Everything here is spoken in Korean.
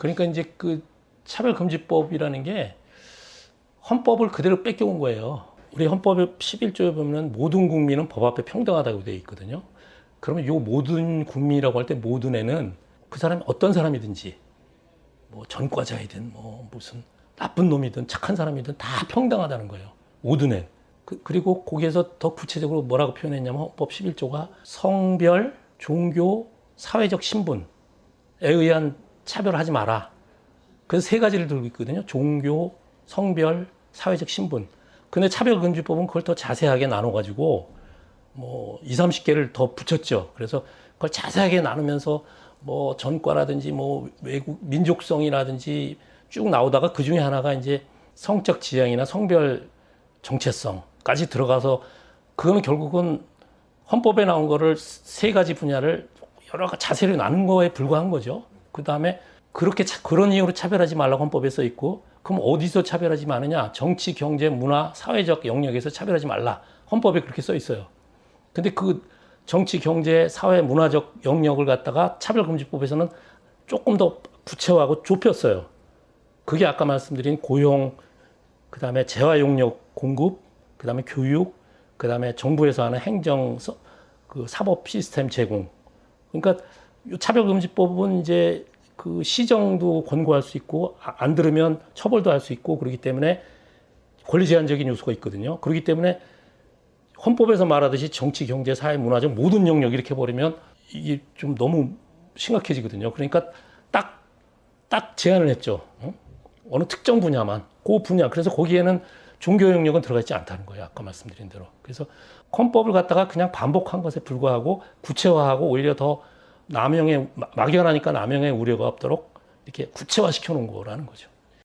그러니까 이제 그 차별금지법이라는 게 헌법을 그대로 뺏겨온 거예요. 우리 헌법의 11조에 보면 모든 국민은 법 앞에 평등하다고 되어 있거든요. 그러면 요 모든 국민이라고 할 때 모든에는 그 사람이 어떤 사람이든지 뭐 전과자이든 뭐 무슨 나쁜 놈이든 착한 사람이든 다 평등하다는 거예요. 모든 애. 그, 그리고 거기에서 더 구체적으로 뭐라고 표현했냐면 헌법 11조가 성별, 종교, 사회적 신분에 의한 차별하지 마라. 그래서 세 가지를 들고 있거든요. 종교, 성별, 사회적 신분. 근데 차별금지법은 그걸 더 자세하게 나눠가지고 뭐 2, 30개를 더 붙였죠. 그래서 그걸 자세하게 나누면서 뭐 전과라든지 뭐 외국 민족성이라든지 쭉 나오다가 그 중에 하나가 이제 성적 지향이나 성별 정체성까지 들어가서 그거는 결국은 헌법에 나온 거를 세 가지 분야를 여러 가지 자세히 나눈 거에 불과한 거죠. 그 다음에 그렇게 차- 그런 이유로 차별하지 말라고 헌법에 써 있고 그럼 어디서 차별하지 마느냐? 정치, 경제, 문화, 사회적 영역에서 차별하지 말라. 헌법에 그렇게 써 있어요. 근데 그 정치, 경제, 사회, 문화적 영역을 갖다가 차별금지법에서는 조금 더 구체화하고 좁혔어요. 그게 아까 말씀드린 고용, 그 다음에 재활용력 공급, 그 다음에 교육, 그 다음에 정부에서 하는 행정, 서- 그 사법 시스템 제공. 그러니까 이 차별금지법은 이제 그 시정도 권고할 수 있고 아- 안 들으면 처벌도 할 수 있고 그렇기 때문에 권리 제한적인 요소가 있거든요. 그렇기 때문에 헌법에서 말하듯이 정치, 경제, 사회, 문화적 모든 영역 이렇게 버리면 이게 좀 너무 심각해지거든요. 그러니까 딱, 딱 제한을 했죠. 어? 어느 특정 분야만. 그 분야. 그래서 거기에는 종교 영역은 들어가 있지 않다는 거예요. 아까 말씀드린 대로. 그래서 헌법을 갖다가 그냥 반복한 것에 불과하고 구체화하고 오히려 더 남용의, 막- 막연하니까 남용의 우려가 없도록 이렇게 구체화 시켜 놓은 거라는 거죠.